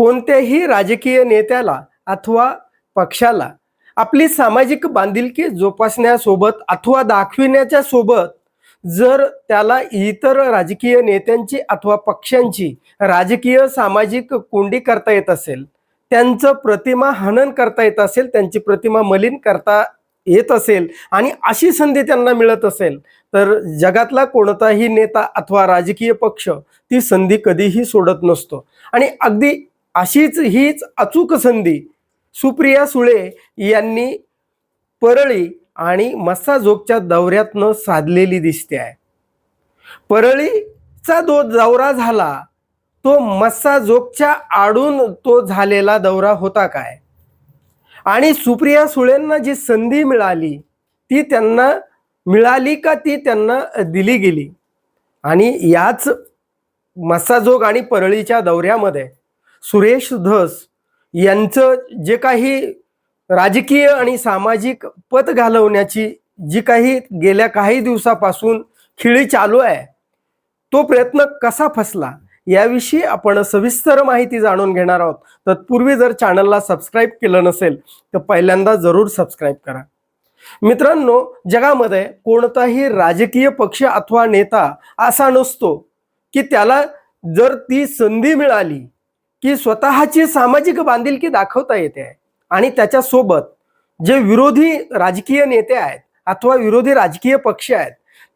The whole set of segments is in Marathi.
कोणत्याही राजकीय नेत्याला अथवा पक्षाला आपली सामाजिक बांधिलकी जोपासण्यासोबत अथवा दाखविण्याच्या सोबत जर त्याला इतर राजकीय नेत्यांची अथवा पक्षांची राजकीय सामाजिक कोंडी करता येत असेल त्यांचं प्रतिमा हनन करता येत असेल त्यांची प्रतिमा मलिन करता येत असेल आणि अशी संधी त्यांना मिळत असेल तर जगातला कोणताही नेता अथवा राजकीय पक्ष ती संधी कधीही सोडत नसतो. आणि अगदी अशीच हीच अचूक संधी सुप्रिया सुळे यांनी परळी आणि मस्साजोगच्या दौऱ्यातनं साधलेली दिसते आहे. परळीचा जो दौरा झाला तो मस्साजोगच्या आडून तो झालेला दौरा होता काय? आणि सुप्रिया सुळेंना जी संधी मिळाली ती त्यांना मिळाली का ती त्यांना दिली गेली? आणि याच मस्साजोग आणि परळीच्या दौऱ्यामध्ये सुरेश धस यांचं जे काही राजकीय आणि सामाजिक पत घालवण्याची जी काही गेल्या काही दिवसापासून खिळी चालू आहे तो प्रयत्न कसा फसला याविषयी आपण सविस्तर माहिती जाणून घेणार आहोत. तत्पूर्वी जर चॅनलला सबस्क्राईब केलं नसेल तर पहिल्यांदा जरूर सबस्क्राईब करा. मित्रांनो जगामध्ये कोणताही राजकीय पक्ष अथवा नेता असा नसतो की त्याला जर ती संधी मिळाली की स्वतःची सामाजिक बांधिलकी दाखवता येते. आहे आणि त्याच्यासोबत जे विरोधी राजकीय नेते आहेत अथवा विरोधी राजकीय पक्ष आहेत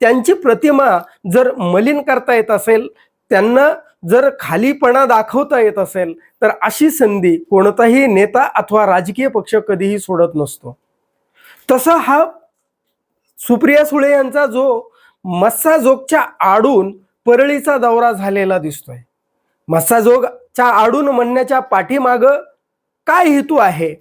त्यांची प्रतिमा जर मलिन करता येत असेल त्यांना जर खालीपणा दाखवता येत असेल तर अशी संधी कोणताही नेता अथवा राजकीय पक्ष कधीही सोडत नसतो. तसा हा सुप्रिया सुळे यांचा जो मस्साजोगच्या आडून परळीचा दौरा झालेला दिसतोय. मस्साजोगच्या आडून म्हणण्याच्या पाठीमाग काय हेतू आहे?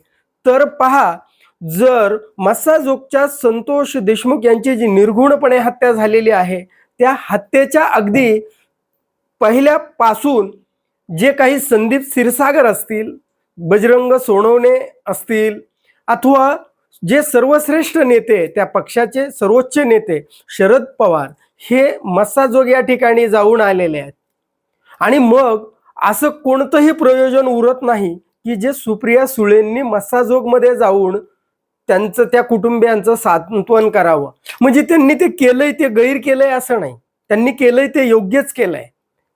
तर पहा जर मस्साजोगच्या संतोष देशमुख यांची जी निर्घुणपणे हत्या झालेली आहे त्या हत्येच्या अगदी पहिल्यापासून जे काही संदीप क्षीरसागर असतील बजरंग सोनवणे असतील अथवा जे सर्वश्रेष्ठ नेते त्या पक्षाचे सर्वोच्च नेते शरद पवार हे मस्साजोग या ठिकाणी जाऊन आलेले आहेत. आणि मग असं कोणतंही प्रयोजन उरत नाही की जे सुप्रिया सुळेंनी मस्साजोगमध्ये जाऊन त्यांचं त्या कुटुंबियांचं सांत्वन करावं. म्हणजे त्यांनी ते केलंय ते गैर केलंय असं नाही. त्यांनी केलंय ते योग्यच केलंय.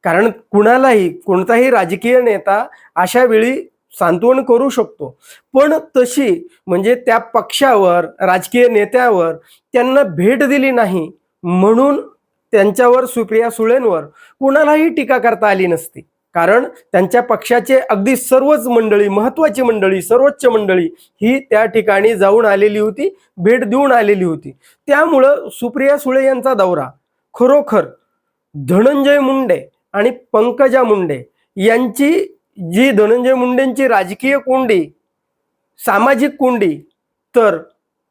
कारण कुणालाही कोणताही राजकीय नेता अशा वेळी सांत्वन करू शकतो. पण तशी म्हणजे त्या पक्षावर राजकीय नेत्यावर त्यांना भेट दिली नाही म्हणून त्यांच्यावर सुप्रिया सुळेंवर कुणालाही टीका करता आली नसती. कारण त्यांच्या पक्षाचे अगदी सर्वच मंडळी महत्वाची मंडळी सर्वोच्च मंडळी ही त्या ठिकाणी जाऊन आलेली होती भेट देऊन आलेली होती. त्यामुळं सुप्रिया सुळे यांचा दौरा खरोखर धनंजय मुंडे आणि पंकजा मुंडे यांची जी धनंजय मुंडेंची राजकीय कोंडी सामाजिक कोंडी तर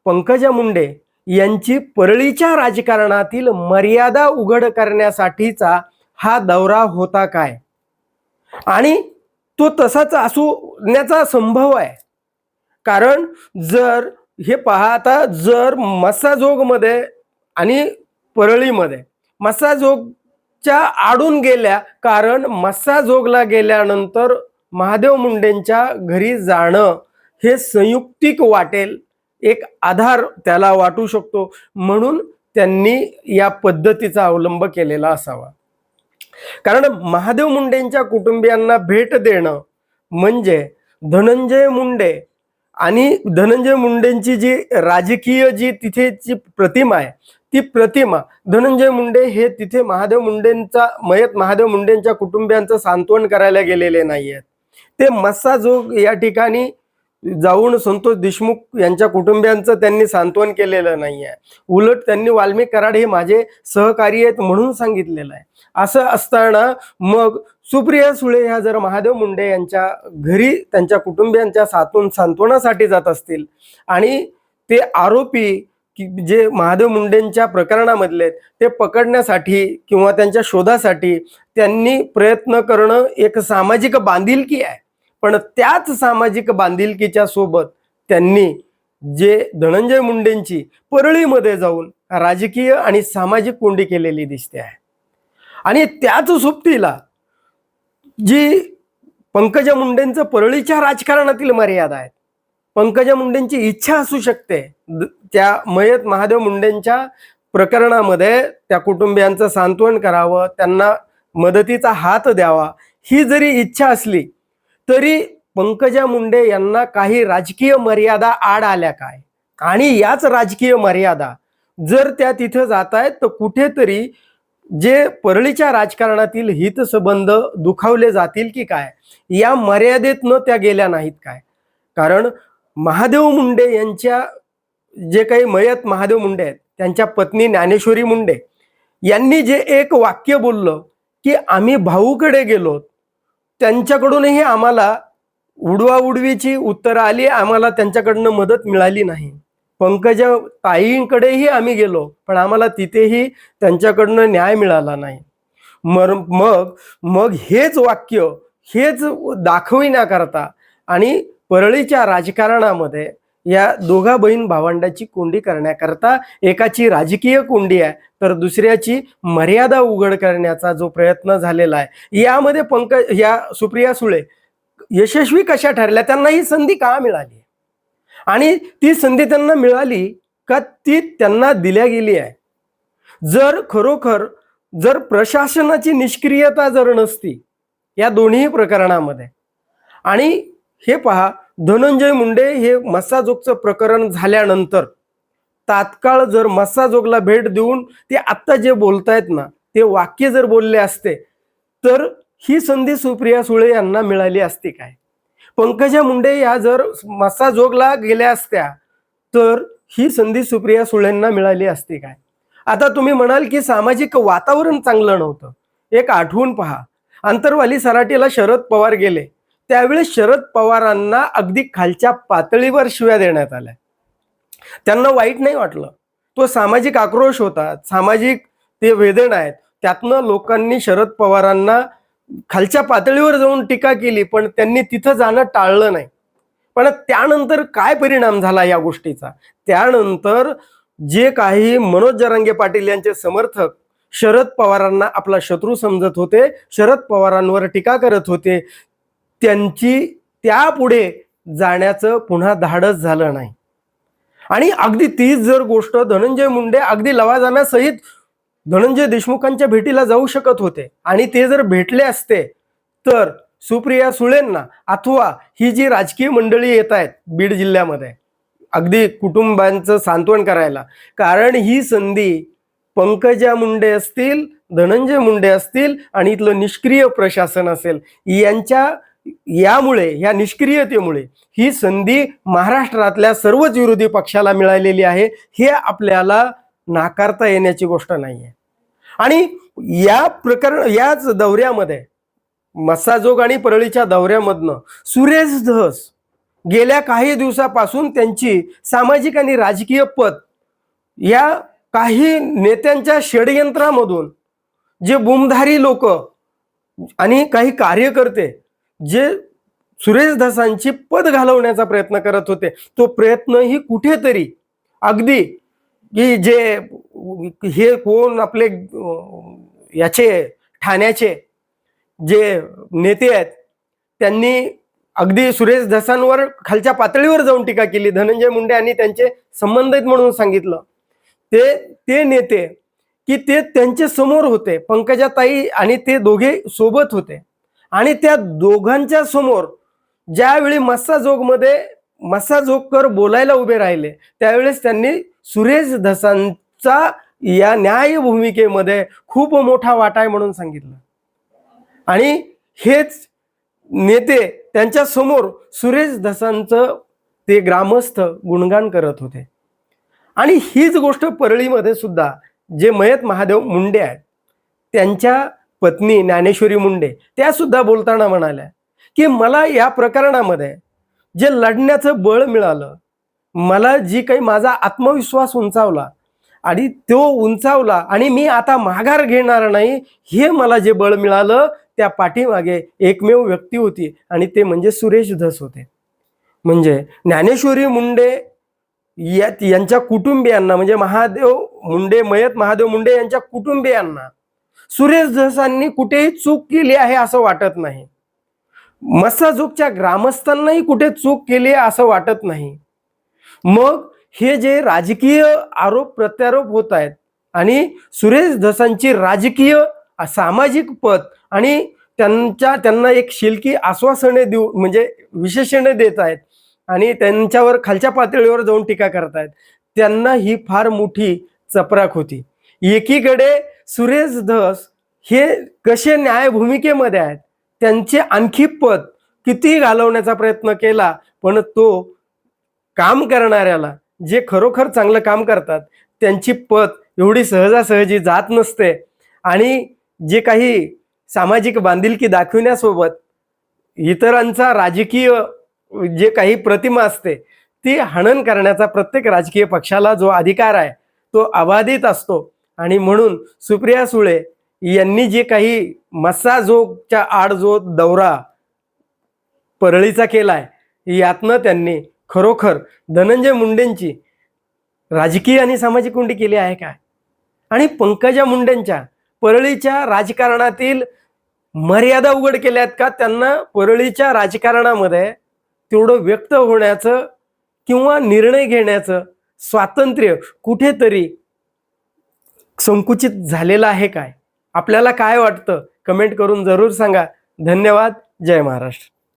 पंकजा मुंडे यांची परळीच्या राजकारणातील मर्यादा उघड करण्यासाठीचा हा दौरा होता काय? आणि तो तसाच असण्याचा संभव आहे. कारण जर हे पहा आता जर मस्साजोगमध्ये आणि परळीमध्ये मस्साजोगच्या आडून गेल्या कारण मस्साजोगला गेल्यानंतर महादेव मुंडेंच्या घरी जाणं हे संयुक्तिक वाटेल एक आधार त्याला वाटू शकतो. म्हणून त्यांनी या पद्धतीचा अवलंब केलेला असावा. कारण महादेव मुंडेंच्या कुटुंबियांना भेट देणं म्हणजे धनंजय मुंडे आणि धनंजय मुंडेंची जी राजकीय जी तिथे जी प्रतिमा आहे ती प्रतिमा धनंजय मुंडे हे तिथे महादेव मुंडेंचा मयत महादेव मुंडेंच्या कुटुंबियांचं सांत्वन करायला गेलेले नाही आहेत ते मस्साजोग या ठिकाणी जाऊन संतोष देशमुख यांच्या कुटुंबियांचं त्यांनी सांत्वन केलेलं नाही आहे उलट त्यांनी वाल्मिक कराड हे माझे सहकारी आहेत म्हणून सांगितलेलं आहे. असं असताना मग सुप्रिया सुळे ह्या जर महादेव मुंडे यांच्या घरी त्यांच्या कुटुंबियांच्या सातून सांत्वनासाठी जात असतील आणि ते आरोपी जे महादेव मुंडेंच्या प्रकरणामधले आहेत, ते पकडण्यासाठी किंवा त्यांच्या शोधासाठी त्यांनी प्रयत्न करणं एक सामाजिक बांधिलकी आहे. पण त्याच सामाजिक बांधिलकीच्या सोबत त्यांनी जे धनंजय मुंडेंची परळीमध्ये जाऊन राजकीय आणि सामाजिक कोंडी केलेली दिसते आहे. आणि त्याच सोबतीला जी पंकजा मुंडेंचं परळीच्या राजकारणातील मर्यादा आहेत पंकजा मुंडेंची इच्छा असू शकते त्या मयत महादेव मुंडेंच्या प्रकरणामध्ये त्या कुटुंबियांचं सांत्वन करावं त्यांना मदतीचा हात द्यावा ही जरी इच्छा असली तरी पंकजा मुंडे यांना काही राजकीय मर्यादा आड आल्या काय? आणि याच राजकीय मर्यादा जर त्या तिथं जात आहेत तर कुठेतरी जे परळीच्या राजकारणातील हितसंबंध दुखावले जातील की काय? या मर्यादेतनं त्या गेल्या नाहीत काय? कारण महादेव मुंडे यांच्या जे काही मयत महादेव मुंडे आहेत त्यांच्या पत्नी ज्ञानेश्वरी मुंडे यांनी जे एक वाक्य बोललं की आम्ही भाऊकडे गेलो त्यांच्याकडूनही आम्हाला उडवाउडवीची उत्तरं आली आम्हाला त्यांच्याकडनं मदत मिळाली नाही. पंकजा ताईंकडेही आम्ही गेलो पण आम्हाला तिथेही त्यांच्याकडनं न्याय मिळाला नाही. मर मग मग हेच वाक्य हेच दाखविण्याकरता आणि परळीच्या राजकारणामध्ये या दोघा बहीण भावंडाची कोंडी करण्याकरता एकाची राजकीय कोंडी आहे तर दुसऱ्याची मर्यादा उघड करण्याचा जो प्रयत्न झालेला आहे. यामध्ये पंकज या सुप्रिया सुळे यशस्वी कशा ठरल्या त्यांना ही संधी का मिळाली? आणि ती संधी त्यांना मिळाली का ती त्यांना दिल्या गेली आहे? जर खरोखर जर प्रशासनाची निष्क्रियता जर नसती या दोन्ही प्रकरणामध्ये आणि हे पहा धनंजय मुंडे हे मस्साजोगचं प्रकरण झाल्यानंतर तात्काळ जर मस्साजोगला भेट देऊन ते आत्ता जे बोलतायत ना ते वाक्य जर बोलले असते तर ही संधी सुप्रिया सुळे यांना मिळाली असती काय? पंकजा मुंडे या जर मस्साजोगला गेल्या असत्या तर ही संधी सुप्रिया सुळेंना मिळाली असती काय? आता तुम्ही म्हणाल की सामाजिक वातावरण चांगलं नव्हतं. एक आठवून पहा. आंतरवाली सराटीला शरद पवार गेले. त्यावेळी शरद पवारांना अगदी खालच्या पातळीवर शिव्या देण्यात आल्या. त्यांना वाईट नाही वाटलं. तो सामाजिक आक्रोश होता. सामाजिक ते वेदना आहेत. त्यातनं लोकांनी शरद पवारांना खालच्या पातळीवर जाऊन टीका केली पण त्यांनी तिथं जाणं टाळलं नाही. पण त्यानंतर काय परिणाम झाला या गोष्टीचा? त्यानंतर जे काही मनोज जरांगे पाटील यांचे समर्थक शरद पवारांना आपला शत्रू समजत होते शरद पवारांवर टीका करत होते त्यांची त्यापुढे जाण्याचं पुन्हा धाडस झालं नाही. आणि अगदी तीच जर गोष्ट धनंजय मुंडे अगदी लवाजाम्यासहित धनंजय देशमुखांच्या भेटीला जाऊ शकत होते आणि ते जर भेटले असते तर सुप्रिया सुळेंना अथवा ही जी राजकीय मंडळी येत आहेत बीड जिल्ह्यामध्ये अगदी कुटुंबांचं सांत्वन करायला कारण ही संधी पंकजा मुंडे असतील धनंजय मुंडे असतील आणि इथलं निष्क्रिय प्रशासन असेल यांच्या यामुळे ह्या निष्क्रियतेमुळे ही संधी महाराष्ट्रातल्या सर्वच विरोधी पक्षाला मिळालेली आहे हे आपल्याला नाकारता येण्याची गोष्ट नाही आहे आणि या प्रकरण याच दौऱ्यामध्ये मस्साजोग आणि परळीच्या दौऱ्यामधनं सुरेश धस गेल्या काही दिवसापासून त्यांची सामाजिक आणि राजकीय पद या काही नेत्यांच्या षडयंत्रामधून जे बुमधारी लोक आणि काही कार्यकर्ते जे सुरेश धसांची पद घालवण्याचा प्रयत्न करत होते तो प्रयत्नही कुठेतरी अगदी की जे हे कोण आपले याचे ठाण्याचे जे नेते आहेत त्यांनी अगदी सुरेश धसांवर खालच्या पातळीवर जाऊन टीका केली. धनंजय मुंडे यांनी त्यांचे संबंधित म्हणून सांगितलं. ते ते नेते की ते त्यांचे समोर होते पंकजाताई आणि ते दोघे सोबत होते. आणि त्या दोघांच्या समोर ज्यावेळी मस्साजोगमध्ये मस्साजोगकर बोलायला उभे राहिले त्यावेळेस त्यांनी सुरेश धसांचा या न्याय भूमिकेमध्ये खूप मोठा वाटा आहे म्हणून सांगितलं. आणि हेच नेते त्यांच्यासमोर सुरेश धसांचं ते ग्रामस्थ गुणगान करत होते. आणि हीच गोष्ट परळीमध्ये सुद्धा जे मयत महादेव मुंडे आहेत त्यांच्या पत्नी ज्ञानेश्वरी मुंडे त्या सुद्धा बोलताना म्हणाल्या की मला या प्रकरणामध्ये जे लढण्याचं बळ मिळालं मला जी काही माझा आत्मविश्वास उंचावला आणि तो उंचावला आणि मी आता माघार घेणार नाही हे मला जे बळ मिळालं त्या पाठीमागे एकमेव व्यक्ती होती आणि ते म्हणजे सुरेश धस होते. म्हणजे ज्ञानेश्वरी मुंडे या यांच्या कुटुंबियांना म्हणजे महादेव मुंडे मयत महादेव मुंडे यांच्या कुटुंबियांना सुरेश धसांनी कुठेही चूक केली आहे असं वाटत नाही. मस्साजोगच्या ग्रामस्थांनाही कुठे चूक केली आहे असं वाटत नाही. मग हे जे राजकीय आरोप प्रत्यारोप होत आहेत आणि सुरेश धसांची राजकीय सामाजिक पद आणि त्यांच्या त्यांना एक शिलकी आश्वासने देऊ म्हणजे विशेषणे देत आहेत आणि त्यांच्यावर खालच्या पातळीवर जाऊन टीका करतायत त्यांना ही फार मोठी चपराक होती. एकीकडे सुरेश धस हे कसे न्याय भूमिकेमध्ये आहेत? त्यांचे आणखी पद किती घालवण्याचा प्रयत्न केला पण तो काम करणाऱ्याला जे खरोखर चांगलं काम करतात त्यांची पत एवढी सहजासहजी जात नसते. आणि जे काही सामाजिक बांधिलकी दाखविण्यासोबत इतरांचा राजकीय जे काही प्रतिमा असते ती हनन करण्याचा प्रत्येक राजकीय पक्षाला जो अधिकार आहे तो अबाधित असतो. आणि म्हणून सुप्रिया सुळे यांनी जे काही मस्साजोगच्या आड जो दौरा परळीचा केलाय यातनं त्यांनी खरोखर धनंजय मुंडेंची राजकीय आणि सामाजिक कोंडी केली आहे काय आणि पंकजा मुंडेंच्या परळीच्या राजकारणातील मर्यादा उघड केल्यात का? त्यांना परळीच्या राजकारणामध्ये तेवढं व्यक्त होण्याचं किंवा निर्णय घेण्याचं स्वातंत्र्य कुठेतरी संकुचित झालेलं आहे काय? आपल्याला काय वाटतं? कमेंट करून जरूर सांगा. धन्यवाद. जय महाराष्ट्र.